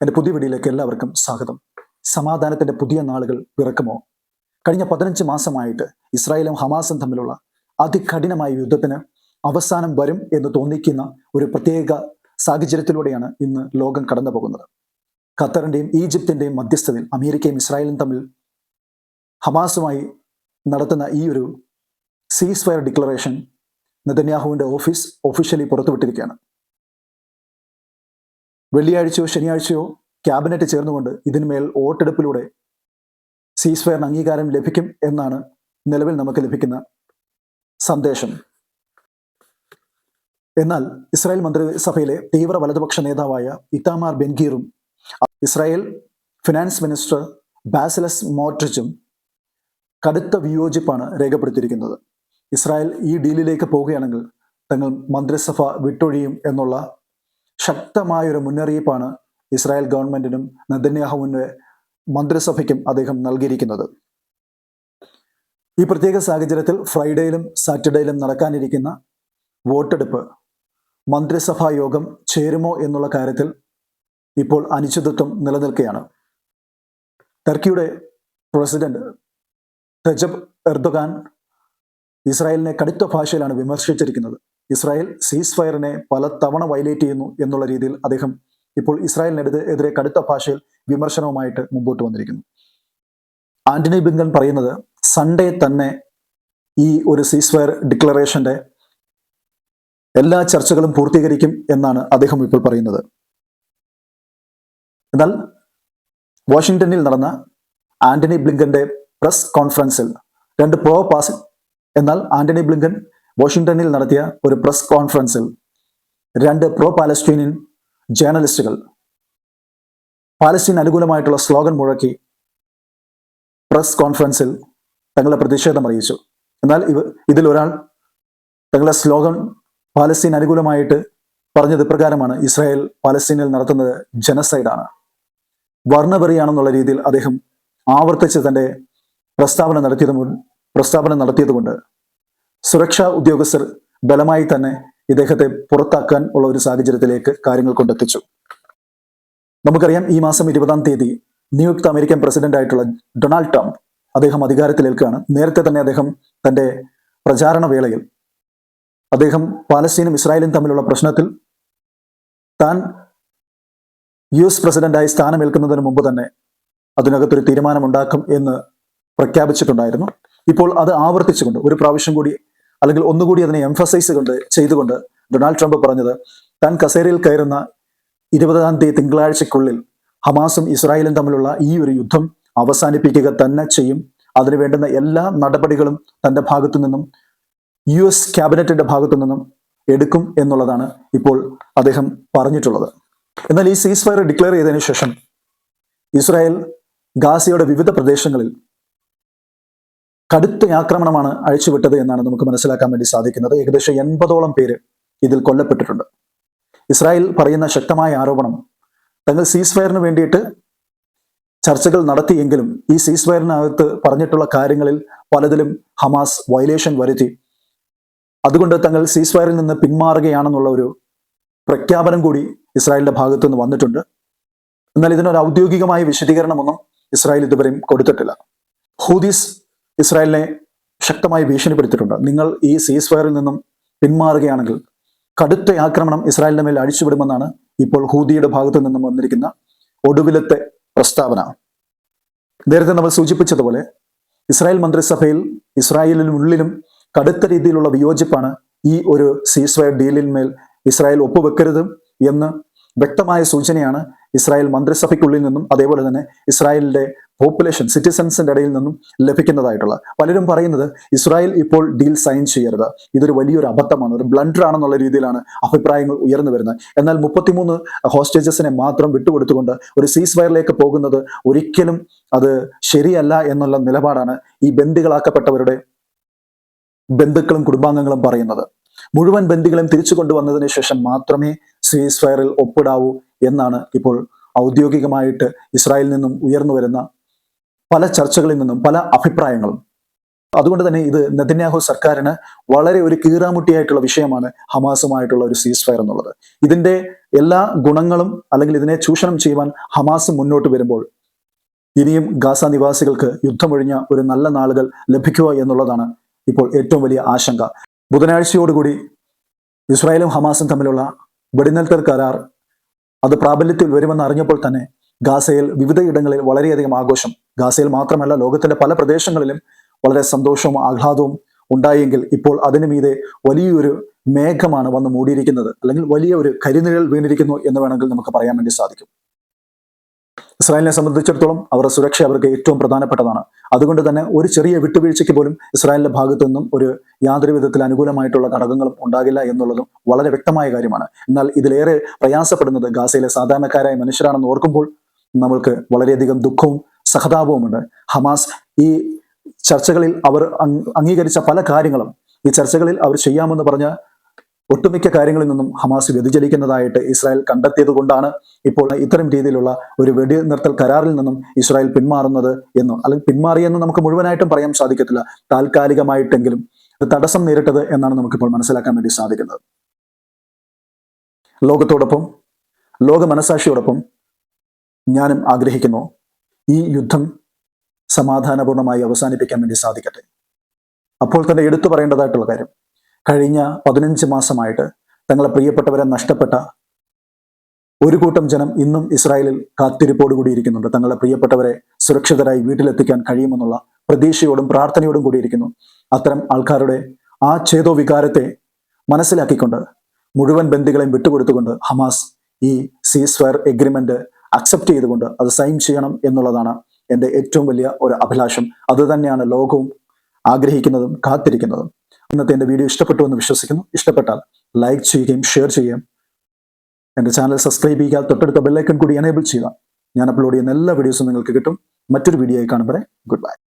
എന്റെ പുതിയ വീഡിയോയിലേക്ക് എല്ലാവർക്കും സ്വാഗതം. സമാധാനത്തിന്റെ പുതിയ നാളുകൾ പിറക്കുമോ കഴിഞ്ഞ പതിനഞ്ച് മാസമായിട്ട് ഇസ്രായേലും ഹമാസും തമ്മിലുള്ള അതികഠിനമായ യുദ്ധത്തിന് അവസാനം വരും എന്ന് തോന്നിക്കുന്ന ഒരു പ്രത്യേക സാഹചര്യത്തിലൂടെയാണ് ഇന്ന് ലോകം കടന്നു പോകുന്നത് ഖത്തറിന്റെയും ഈജിപ്തിന്റെയും മധ്യസ്ഥതയിൽ അമേരിക്കയും ഇസ്രായേലും തമ്മിൽ ഹമാസുമായി നടത്തുന്ന ഈ ഒരു സീസ് ഫയർ ഡിക്ലറേഷൻ നെതന്യാഹുവിന്റെ ഓഫീസ് ഒഫീഷ്യലി പുറത്തുവിട്ടിരിക്കുകയാണ്. വെള്ളിയാഴ്ചയോ ശനിയാഴ്ചയോ ക്യാബിനറ്റ് ചേർന്നുകൊണ്ട് ഇതിന്മേൽ വോട്ടെടുപ്പിലൂടെ സീസ് ഫയറിന് അംഗീകാരം ലഭിക്കും എന്നാണ് നിലവിൽ നമുക്ക് ലഭിക്കുന്ന സന്ദേശം. എന്നാൽ ഇസ്രായേൽ മന്ത്രിസഭയിലെ തീവ്ര വലതുപക്ഷ നേതാവായ ഇത്താമാർ ബെൻഗീറും ഇസ്രായേൽ ഫിനാൻസ് മിനിസ്റ്റർ ബാസിലസ് മോട്രിച്ചും കടുത്ത വിയോജിപ്പാണ് രേഖപ്പെടുത്തിയിരിക്കുന്നത്. ഇസ്രായേൽ ഈ ഡീലിലേക്ക് പോവുകയാണെങ്കിൽ തങ്ങൾ മന്ത്രിസഭ വിട്ടൊഴിയും എന്നുള്ള ശക്തമായൊരു മുന്നറിയിപ്പാണ് ഇസ്രായേൽ ഗവൺമെന്റിനും നെതന്യാഹുവിന്റെ മന്ത്രിസഭയ്ക്കും അദ്ദേഹം നൽകിയിരിക്കുന്നത്. ഈ പ്രത്യേക സാഹചര്യത്തിൽ ഫ്രൈഡേയിലും സാറ്റർഡേയിലും നടക്കാനിരിക്കുന്ന വോട്ടെടുപ്പ് മന്ത്രിസഭാ യോഗം ചേരുമോ എന്നുള്ള കാര്യത്തിൽ ഇപ്പോൾ അനിശ്ചിതത്വം നിലനിൽക്കുകയാണ്. ടർക്കിയുടെ പ്രസിഡന്റ് റജബ് എർദോഗാൻ ഇസ്രായേലിനെ കടുത്ത ഭാഷയിലാണ് വിമർശിച്ചിരിക്കുന്നത്. ഇസ്രായേൽ സീസ് ഫയറിനെ പല തവണ വയലേറ്റ് ചെയ്യുന്നു എന്നുള്ള രീതിയിൽ അദ്ദേഹം ഇപ്പോൾ ഇസ്രായേലിനെതിരെ എതിരെ കടുത്ത ഭാഷയിൽ വിമർശനവുമായിട്ട് മുമ്പോട്ട് വന്നിരിക്കുന്നു. ആന്റണി ബിങ്കൻ പറയുന്നത് സൺഡേ തന്നെ ഈ ഒരു സീസ് ഫയർ ഡിക്ലറേഷന്റെ എല്ലാ ചർച്ചകളും പൂർത്തീകരിക്കും എന്നാണ് അദ്ദേഹം ഇപ്പോൾ പറയുന്നത്. എന്നാൽ വാഷിംഗ്ടണിൽ നടന്ന ആന്റണി ബ്ലിങ്കന്റെ പ്രസ് കോൺഫറൻസിൽ രണ്ട് പ്രോ പാസ് എന്നാൽ ആന്റണി ബ്ലിങ്കൻ വാഷിംഗ്ടണിൽ നടത്തിയ ഒരു പ്രസ് കോൺഫറൻസിൽ രണ്ട് പ്രോ പാലസ്റ്റീനിയൻ ജേർണലിസ്റ്റുകൾ പാലസ്തീൻ അനുകൂലമായിട്ടുള്ള സ്ലോഗൻ മുഴക്കി പ്രസ് കോൺഫറൻസിൽ തങ്ങളുടെ പ്രതിഷേധം അറിയിച്ചു. എന്നാൽ ഇവ ഇതിൽ ഒരാൾ തങ്ങളുടെ സ്ലോഗൻ പാലസ്തീൻ അനുകൂലമായിട്ട് പറഞ്ഞത് ഇപ്രകാരമാണ്. ഇസ്രായേൽ പാലസ്തീനിൽ നടത്തുന്നത് ജനസൈഡാണ് വർണപെറിയാണെന്നുള്ള രീതിയിൽ അദ്ദേഹം ആവർത്തിച്ച് തന്റെ പ്രസ്താവന നടത്തിയത് പ്രസ്താവന നടത്തിയതുകൊണ്ട് സുരക്ഷാ ഉദ്യോഗസ്ഥർ ബലമായി തന്നെ ഇദ്ദേഹത്തെ പുറത്താക്കാൻ ഉള്ള ഒരു സാഹചര്യത്തിലേക്ക് കാര്യങ്ങൾ കൊണ്ടെത്തിച്ചു. നമുക്കറിയാം ഈ മാസം ഇരുപതാം തീയതി നിയുക്ത അമേരിക്കൻ പ്രസിഡന്റ് ആയിട്ടുള്ള ഡൊണാൾഡ് ട്രംപ് അദ്ദേഹം അധികാരത്തിലേൽക്കുകയാണ്. നേരത്തെ തന്നെ അദ്ദേഹം തന്റെ പ്രചാരണ വേളയിൽ അദ്ദേഹം പാലസ്തീനും ഇസ്രായേലും തമ്മിലുള്ള പ്രശ്നത്തിൽ താൻ യു എസ് പ്രസിഡന്റായി സ്ഥാനമേൽക്കുന്നതിന് മുമ്പ് തന്നെ അതിനകത്തൊരു തീരുമാനമുണ്ടാക്കും എന്ന് പ്രഖ്യാപിച്ചിട്ടുണ്ടായിരുന്നു. ഇപ്പോൾ അത് ആവർത്തിച്ചുകൊണ്ട് ഒരു പ്രാവശ്യം കൂടി അല്ലെങ്കിൽ ഒന്നുകൂടി അതിനെ എംഫസൈസ് കൊണ്ട് ചെയ്തുകൊണ്ട് ഡൊണാൾഡ് ട്രംപ് പറഞ്ഞത് താൻ കസേരയിൽ കയറുന്ന ഇരുപതാം തീയതി തിങ്കളാഴ്ചക്കുള്ളിൽ ഹമാസും ഇസ്രായേലും തമ്മിലുള്ള ഈ ഒരു യുദ്ധം അവസാനിപ്പിക്കുക തന്നെ ചെയ്യും. അതിനു വേണ്ടുന്ന എല്ലാ നടപടികളും തന്റെ ഭാഗത്തു നിന്നും യു എസ് ക്യാബിനറ്റിന്റെ ഭാഗത്തു നിന്നും എടുക്കും എന്നുള്ളതാണ് ഇപ്പോൾ അദ്ദേഹം പറഞ്ഞിട്ടുള്ളത്. എന്നാൽ ഈ സീസ് ഫയർ ഡിക്ലെയർ ചെയ്തതിനു ശേഷം ഇസ്രായേൽ ഗാസയുടെ വിവിധ പ്രദേശങ്ങളിൽ കടുത്ത ആക്രമണമാണ് അഴിച്ചുവിട്ടത് എന്നാണ് നമുക്ക് മനസ്സിലാക്കാൻ വേണ്ടി സാധിക്കുന്നത്. ഏകദേശം എൺപതോളം പേര് ഇതിൽ കൊല്ലപ്പെട്ടിട്ടുണ്ട്. ഇസ്രായേൽ പറയുന്ന ശക്തമായ ആരോപണം തങ്ങൾ സീസ് ഫയറിന് വേണ്ടിയിട്ട് ചർച്ചകൾ നടത്തിയെങ്കിലും ഈ സീസ് ഫയറിനകത്ത് പറഞ്ഞിട്ടുള്ള കാര്യങ്ങളിൽ പലതിലും ഹമാസ് വയലേഷൻ വരുത്തി. അതുകൊണ്ട് തങ്ങൾ സീസ് ഫയറിൽ നിന്ന് പിന്മാറുകയാണെന്നുള്ള ഒരു പ്രഖ്യാപനം കൂടി ഇസ്രായേലിന്റെ ഭാഗത്തു നിന്ന് വന്നിട്ടുണ്ട്. എന്നാൽ ഇതിനൊരു ഔദ്യോഗികമായ വിശദീകരണമൊന്നും ഇസ്രായേൽ ഇതുവരെയും കൊടുത്തിട്ടില്ല. ഹൂദീസ് ഇസ്രായേലിനെ ശക്തമായി ഭീഷണിപ്പെടുത്തിയിട്ടുണ്ട്. നിങ്ങൾ ഈ സീസ് ഫയറിൽ നിന്നും പിന്മാറുകയാണെങ്കിൽ കടുത്ത ആക്രമണം ഇസ്രായേലിന്റെ മേൽ അഴിച്ചുവിടുമെന്നാണ് ഇപ്പോൾ ഹൂദിയുടെ ഭാഗത്തു നിന്നും വന്നിരിക്കുന്ന ഒടുവിലത്തെ പ്രസ്താവന. നേരത്തെ നമ്മൾ സൂചിപ്പിച്ചതുപോലെ ഇസ്രായേൽ മന്ത്രിസഭയിൽ ഇസ്രായേലിനും ഇസ്രായേലിനുള്ളിലും കടുത്ത രീതിയിലുള്ള വിയോജിപ്പാണ് ഈ ഒരു സീസ് ഫയർ ഡീലിന്മേൽ ഇസ്രായേൽ ഒപ്പുവെക്കരുത് എന്ന് വ്യക്തമായ സൂചനയാണ് ഇസ്രായേൽ മന്ത്രിസഭയ്ക്കുള്ളിൽ നിന്നും അതേപോലെ തന്നെ ഇസ്രായേലിന്റെ പോപ്പുലേഷൻ സിറ്റിസൺസിന്റെ ഇടയിൽ നിന്നും ലഭിക്കുന്നതായിട്ടുള്ള. പലരും പറയുന്നത് ഇസ്രായേൽ ഇപ്പോൾ ഡീൽ സൈൻ ചെയ്യരുത്. ഇതൊരു വലിയൊരു അബദ്ധമാണ്. ഒരു ബ്ലണ്ടർ ആണെന്നുള്ള രീതിയിലാണ് അഭിപ്രായങ്ങൾ ഉയർന്നു വരുന്നത്. എന്നാൽ മുപ്പത്തിമൂന്ന് ഹോസ്റ്റേജസിനെ മാത്രം വിട്ടുകൊടുത്തുകൊണ്ട് ഒരു സീസ് ഫയറിലേക്ക് പോകുന്നത് ഒരിക്കലും അത് ശരിയല്ല എന്നുള്ള നിലപാടാണ് ഈ ബന്ദികളാക്കപ്പെട്ടവരുടെ ബന്ധുക്കളും കുടുംബാംഗങ്ങളും പറയുന്നത്. മുഴുവൻ ബന്ദികളെയും തിരിച്ചു കൊണ്ടുവന്നതിന് ശേഷം മാത്രമേ സീസ് ഫയറിൽ ഒപ്പിടാവൂ എന്നാണ് ഇപ്പോൾ ഔദ്യോഗികമായിട്ട് ഇസ്രായേലിൽ നിന്നും ഉയർന്നു വരുന്ന പല ചർച്ചകളിൽ നിന്നും പല അഭിപ്രായങ്ങളും. അതുകൊണ്ട് തന്നെ ഇത് നെതന്യാഹു സർക്കാരിന് വളരെ ഒരു കീറാമുട്ടിയായിട്ടുള്ള വിഷയമാണ് ഹമാസുമായിട്ടുള്ള ഒരു സീസ് ഫയർ എന്നുള്ളത്. ഇതിന്റെ എല്ലാ ഗുണങ്ങളും അല്ലെങ്കിൽ ഇതിനെ ചൂഷണം ചെയ്യുവാൻ ഹമാസ് മുന്നോട്ട് വരുമ്പോൾ ഇനിയും ഗാസ നിവാസികൾക്ക് യുദ്ധമൊഴിഞ്ഞ ഒരു നല്ല നാളുകൾ ലഭിക്കുക എന്നുള്ളതാണ് ഇപ്പോൾ ഏറ്റവും വലിയ ആശങ്ക. ബുധനാഴ്ചയോടുകൂടി ഇസ്രായേലും ഹമാസും തമ്മിലുള്ള വെടിനിൽത്തൽ കരാർ അത് പ്രാബല്യത്തിൽ വരുമെന്ന് അറിഞ്ഞപ്പോൾ തന്നെ ഗാസയിൽ വിവിധയിടങ്ങളിൽ വളരെയധികം ആഘോഷം. ഗാസയിൽ മാത്രമല്ല ലോകത്തിന്റെ പല പ്രദേശങ്ങളിലും വളരെ സന്തോഷവും ആഹ്ലാദവും ഉണ്ടായെങ്കിൽ ഇപ്പോൾ അതിനു മീതെ വലിയൊരു മേഘമാണ് വന്ന് മൂടിയിരിക്കുന്നത്. അല്ലെങ്കിൽ വലിയ ഒരു കരിനിഴൽ വീണിരിക്കുന്നു എന്ന് വേണമെങ്കിൽ നമുക്ക് പറയാൻ വേണ്ടി സാധിക്കും. ഇസ്രായേലിനെ സംബന്ധിച്ചിടത്തോളം അവരുടെ സുരക്ഷ അവർക്ക് ഏറ്റവും പ്രധാനപ്പെട്ടതാണ്. അതുകൊണ്ട് തന്നെ ഒരു ചെറിയ വിട്ടുവീഴ്ചയ്ക്ക് പോലും ഇസ്രായേലിന്റെ ഭാഗത്തു നിന്നും ഒരു യാതൊരു വിധത്തിൽ അനുകൂലമായിട്ടുള്ള ഘടകങ്ങളും ഉണ്ടാകില്ല എന്നുള്ളതും വളരെ വ്യക്തമായ കാര്യമാണ്. എന്നാൽ ഇതിലേറെ പ്രയാസപ്പെടുന്നത് ഗാസയിലെ സാധാരണക്കാരായ മനുഷ്യരാണെന്ന് ഓർക്കുമ്പോൾ നമ്മൾക്ക് വളരെയധികം ദുഃഖവും സഹതാപവുമുണ്ട്. ഹമാസ് ഈ ചർച്ചകളിൽ അവർ അംഗീകരിച്ച പല കാര്യങ്ങളും ഈ ചർച്ചകളിൽ അവർ ചെയ്യാമെന്ന് പറഞ്ഞ ഒട്ടുമിക്ക കാര്യങ്ങളിൽ നിന്നും ഹമാസ് വ്യതിചലിക്കുന്നതായിട്ട് ഇസ്രായേൽ കണ്ടെത്തിയത് കൊണ്ടാണ് ഇപ്പോൾ ഇത്തരം രീതിയിലുള്ള ഒരു വെടിനിർത്തൽ കരാറിൽ നിന്നും ഇസ്രായേൽ പിന്മാറുന്നത് എന്ന് അല്ലെങ്കിൽ പിന്മാറിയെന്ന് നമുക്ക് മുഴുവനായിട്ടും പറയാൻ സാധിക്കത്തില്ല. താൽക്കാലികമായിട്ടെങ്കിലും തടസ്സം നേരിട്ടത് എന്നാണ് നമുക്കിപ്പോൾ മനസ്സിലാക്കാൻ വേണ്ടി സാധിക്കുന്നത്. ലോകത്തോടൊപ്പം ലോക മനസാക്ഷിയോടൊപ്പം ഞാനും ആഗ്രഹിക്കുന്നു ഈ യുദ്ധം സമാധാനപൂർണമായി അവസാനിപ്പിക്കാൻ വേണ്ടി സാധിക്കട്ടെ. അപ്പോൾ തന്നെ എടുത്തു പറയേണ്ടതായിട്ടുള്ള കാര്യം. കഴിഞ്ഞ പതിനഞ്ച് മാസമായിട്ട് തങ്ങളെ പ്രിയപ്പെട്ടവരെ നഷ്ടപ്പെട്ട ഒരു കൂട്ടം ജനം ഇന്നും ഇസ്രായേലിൽ കാത്തിരിപ്പോടുകൂടി ഇരിക്കുന്നുണ്ട്. തങ്ങളുടെ പ്രിയപ്പെട്ടവരെ സുരക്ഷിതരായി വീട്ടിലെത്തിക്കാൻ കഴിയുമെന്നുള്ള പ്രതീക്ഷയോടും പ്രാർത്ഥനയോടും കൂടിയിരിക്കുന്നു അത്തരം ആൾക്കാരുടെ ആ ചേതോ വികാരത്തെ മനസ്സിലാക്കിക്കൊണ്ട് മുഴുവൻ ബന്ദികളെയും വിട്ടുകൊടുത്തുകൊണ്ട് ഹമാസ് ഈ സീസ് ഫയർ എഗ്രിമെന്റ് അക്സെപ്റ്റ് ചെയ്തുകൊണ്ട് അത് സൈൻ ചെയ്യണം എന്നുള്ളതാണ് എന്റെ ഏറ്റവും വലിയ ഒരു അഭിലാഷം. അത് തന്നെയാണ് ലോകവും ആഗ്രഹിക്കുന്നതും കാത്തിരിക്കുന്നതും. ഇന്നത്തെ എന്റെ വീഡിയോ ഇഷ്ടപ്പെട്ടു എന്ന് വിശ്വസിക്കുന്നു. ഇഷ്ടപ്പെട്ടാൽ ലൈക്ക് ചെയ്യുകയും ഷെയർ ചെയ്യുകയും എന്റെ ചാനൽ സബ്സ്ക്രൈബ് ചെയ്യുക തൊട്ടടുത്ത ബെല്ലൈക്കൺ കൂടി എനേബിൾ ചെയ്യുക. ഞാൻ അപ്ലോഡ് ചെയ്യുന്ന എല്ലാ വീഡിയോസും നിങ്ങൾക്ക് കിട്ടും. മറ്റൊരു വീഡിയോ ആയി കാണുമ്പോൾ ഗുഡ് ബൈ